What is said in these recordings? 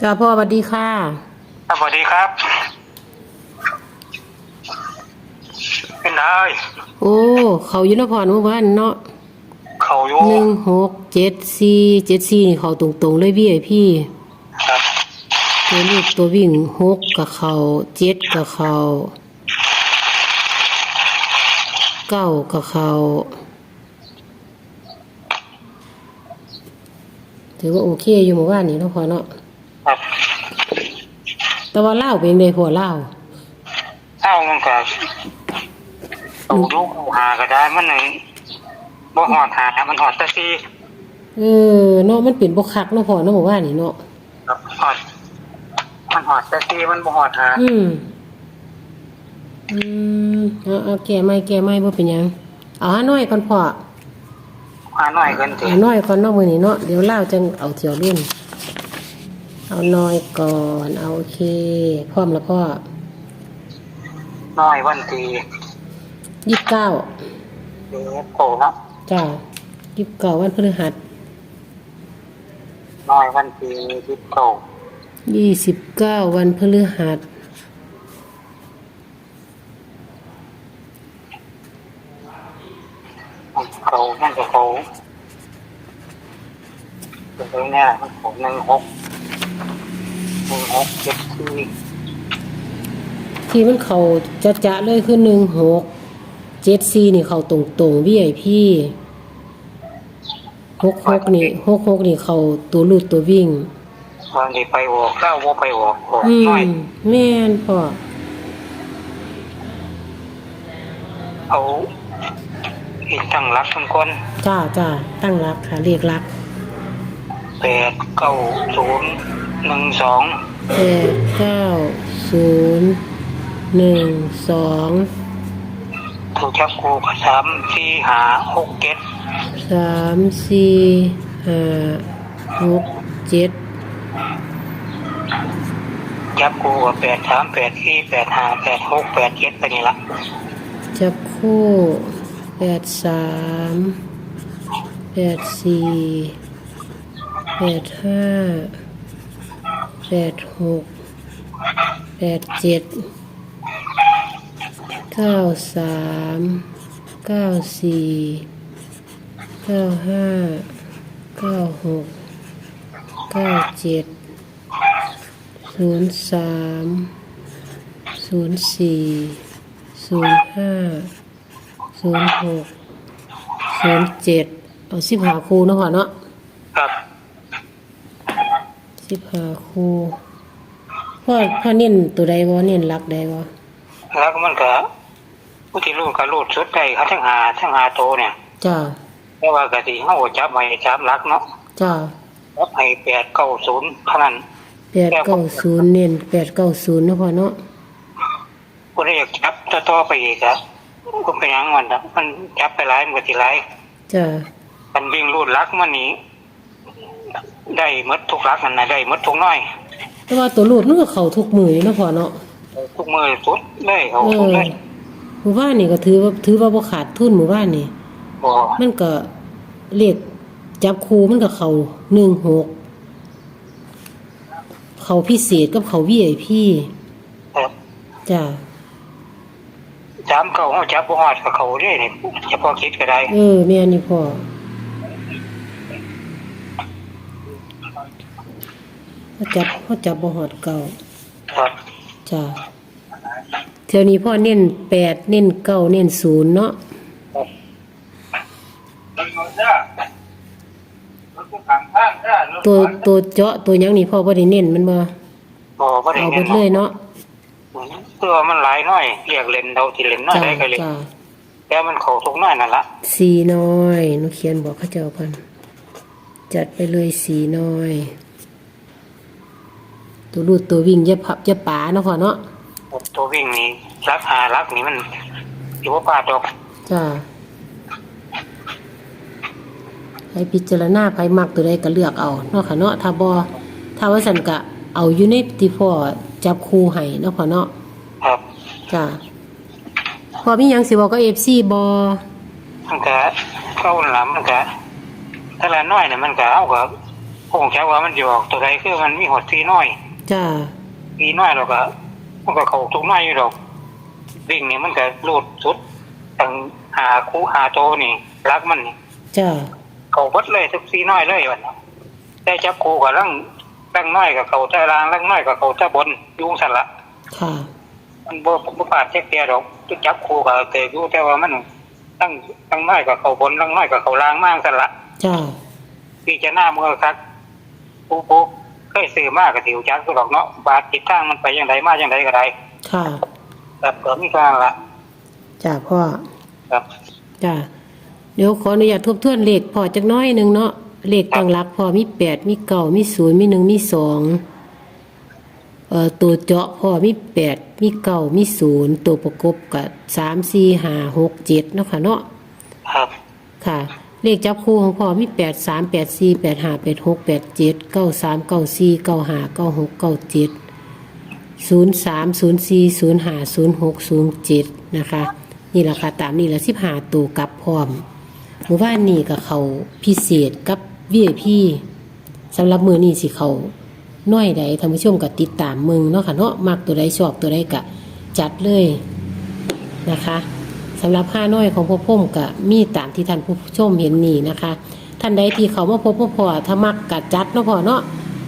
จ้าพ่อสวัสดีค่ะ สวัสดีครับ เป็นไงโอ้ เขาอยู่นครเมื่อวานเนาะเขาอยู่หนึ่งหกเจ็ดสี่เจ็ดสี่นี่เขาตรงๆเลยพี่ไอพี่ครับตัวลูกตัววิ่งหกกับเขาเจ็ดกับเขาเก้ากับเขาถือว่าโอเคอยู่เมื่อวานนี้เนาะพ่อเนาะครับ แต่ว่าเล่าวเป็นไงพ่อเล่าวเอ้ามันก็เอาลูกหาก็ได้มันหนึ่งบ่หอดหามันหอดแตะซีเออเนาะมันเป็นบกคักเนาะพ่อเนาะเมื่อวานนี้เนาะครับหอด มันหอดแตะซีมันบ่หอดหาอืมอืมเอาเอาแก่ไม่แก่ไม่บ่เป็นหยังเอาหาน้อยก่อนพ่อหาหน่อยเกินทีหาน้อยก่อนเนาะมื้อนี้เนาะเดี๋ยวเล่าจังเอาเที่ยวรุ่น เอาน้อยก่อนเอาโอเค พร้อมแล้วพ่อน้อยวันทียี่สิบเก้าเดี๋ยวโตเนาะจ้ายี่สิบเก้าวันพฤหัสน้อยวันทียิบโตยี่สิบเก้าวันพฤหัสเขามันก็เขาเดี๋ยวเนี่ยมันผมหนึ่งหก หนึ่งหกเจ็ดสี่ที่มันเขาจะจะๆเลยคือหนึ่งหกเจ็ดสี่นี่เขาตรงตรงพี่ไอพี่หกหกนี่หกหกนี่เขาตัวลูดตัววิ่งบางทีไปออกเล่าว่าไปออกออกอืน้อยมแม่นพ่อเอาอีกตั้งรักคนคนจ้าจ้าตั้งรักค่ะเรียกรักแปดเก้าศูนย์ หนึ่งสองแปดเก้าศูนย์หนึ่งสองถูกจับกูก็สามสี่หาหกเจ็ดสามสี่ห้าหกเจ็ดจับกูก็แปดสามแปดสี่แปดห้าแปดหกแปดเจ็ดไปนี่ละจับคู่แปดสามแปดสี่แปดห้า แปดหกแปดเจ็ดเก้าสามเก้าสี่เก้าห้าเก้าหกเก้าเจ็ดศูนย์สามศูนย์สี่ศูนย์ห้าศูนย์หกศูนย์เจ็ดเอาสิบหาคูเนาะพ่อเนาะ สิบหาคูพ่อพ่อเน้นตัวใดวะเน้นรักใดวะแล้วก็มันก็ผู้ที่รูดก็รูดสุดได้เขาทั้งหาทั้งหาโตเนี่ยจ้าแต่ว่ากะทิเขาก็จับไว้จับรักเนาะจ้าจับให้แปดเก้าศูนย์เท่านั้นแปดเก้าศูนย์เน้นแปดเก้าศูนย์เนาะพ่อเนาะกูได้อยากจับต่อๆไปอีกอะก็เป็นหยังมันอะมันจับไปหลายมันก็สิหลายจ้ามันวิ่งรูดรักมันนี้ ได้หมดทุกรักนั่นนะได้หมดทุกน้อย แต่ว่าตัวรูดมันก็เข้าทุกมืออยู่เนาะพ่อเนาะทุกมือสุดเลยเขาเอสุดอเลยหมู่บ้านนี่ก็ถือว่าถือว่าบ่ขาดทุนหมู่บ้านนี่ บ่มันก็เลขจับคูมันก็เขาหนึ่งหกเขาพิเศษกับเขาวีไอพีครับจ้าสามเก้าเขาจับบ่ฮอดกับเขาเด้นี่เฉพาะคิดก็ได้ เออแม่นี่พ่อ เขาจับเขาจับบ่หอดเก่าครับจ้าเที่ยวนี้พ่อเน้นแปดเน้นเก้าเน้นศูนย์เนาะตัวตัวเจาะตัวหยังนี่พ่อบ่ได้เน้นมันบ่บ่บ่ได้เอาเงิเบินดเลยเนาะเพื่อมันหลายน้อยเรียกเล่นเท่าที่เล่นน้อยจ้าได้ก็เล่นจ้าแต่มันเข้าทุกน้อยนั่นละสีน้อยหนูเขียนบอกเขาเจ้ากันจัดไปเลยสีน้อย ตัวรูดตัววิ่งอย่าพับอย่าป๋าเนาะพ่อเนาะตัววิ่งนี่รักหารักนี่มันอยู่ว่าป่าดอกจ้าให้พิจารณาไผมักตัวใดก็เลือกเอาเนาะค่ะเนาะถ้าบอถ้าว่าสันกะเอาอยู่ในที่พ่อจับคู่ให้เนาะพ่อเนาะครับจ้าพอมีหยังสิบอกก็เอฟซีบอมันก็เข้าหลังมันก็ถ้าละน้อยเนี่ยมันก็เอากับหคงแค่ว่ามันอยู่ออกตัวใดคือมันมีหดทีน้อย จ้าทีน้อยเราก็มันก็เขาทุกน้อยอยู่ดอกวิ่งนี่มันก็รูดสุดตั้งหาคู่หาโตนี่รักมันนี่จ้าเขาเบดเลยทุกทีน้อยเลยวันนั้นแต่จับคู่กับลังลังน้อยกับเขาแต่ลางลังน้อยกับเขาแต่บนอยุงสันละค่ะมันบ่บ่ปาดแจ๊กเตียดอกทุกจับคู่กับเตะอยู่แต่ว่ามันตั้งตั้งน้อยกับเขาบนลังน้อยกับเขาลางมากสันละจ้าพี่จะหน้ามือครับปุ๊บปุ๊บ เคยซื้อมากกับถิวจักก็ดอกเนาะบาทติดทางมันไปยังไงมายังไงก็ได้ค่ะครับก็มีการละจ้าพ่อครับจ้าเดี๋ยวขออนุญาตทบทวนเลขพอจักหน้อยหนึ่งเนาะเลขตั้งหลักพอมีแปดมีเก้ามีศูนย์มีหนึ่งมีสองเอ่อตัวเจาะพอมีแปดมีเก้ามีศูนย์ตัวประกบกับสามสี่ห้าหกเจ็ดเนาะค่ะเนาะครับค่ะ เลขจับคู่ของพ่อมีแปดสามแปดสี่แปดห้าแปดหกแปดเจ็ดเก้าสามเก้าสี่เก้าห้าเก้าหกเก้าเจ็ดศูนย์สามศูนย์สี่ศูนย์ห้าศูนย์หกศูนย์เจ็ดนะคะ นี่แหละค่ะตามนี่แหละสิบห้าตัวกับพร้อมหมู่บ้านนี่กับเขาพิเศษกับวีไอพีสำหรับมือนี่สิเขาน้อยใดท่านผู้ชมก็ติดตามมึงเนาะค่ะเนาะมักตัวใดชอบตัวใดก็จัดเลยนะคะ สำหรับห้าน้อยของพ่อพ่มก็มีตามที่ท่านผู้ชมเห็นนี่นะคะ ท่านใดที่เขามาพบพ่อพ่อถ้ามักกะจัดเนาะพ่อเนาะ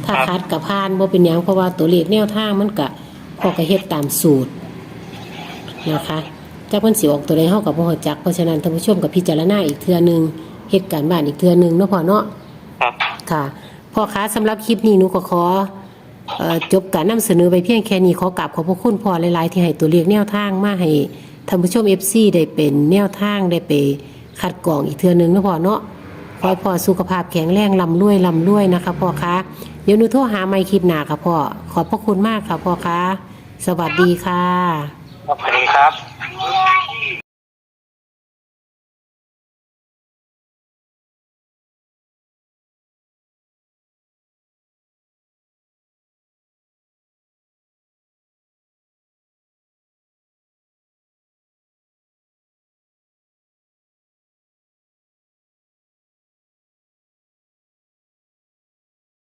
ถ้าคัดกับพานบ่เป็นหยังเพราะว่าตัวเลขแนวทางมันกะพ่อก็เฮ็ดตามสูตรนะคะจากมันสิออกตัวใดเฮากับบ่ฮู้จักเพราะฉะนั้นท่านผู้ชมกับพิจารณาอีกเทื่อหนึงเฮ็ดการบ้านอีกเทื่อหนึงเนาะพ่อเนาะครับค่ะพ่อค้าสำหรับคลิปนี้หนูก็ขอเอ่อจบการนำเสนอไปเพียงแค่นี้ขอกราบขอบพระคุณพ่อหลายๆที่ให้ตัวเลขแนวทางมาให้ ท่านผู้ชม FC ได้เป็นแนวทางได้ไปคัดกรองอีกเทื่อหนึงนะพ่อเนาะขอให้พ่อสุขภาพแข็งแรงลำรวยลำรวยนะคะพ่อค้าเดี๋ยวหนูโทรหาไมค์คลิปหนาค่ะพ่อขอบพระคุณมากค่ะพ่อค้าสวัสดีค่ะ สวัสดีครับ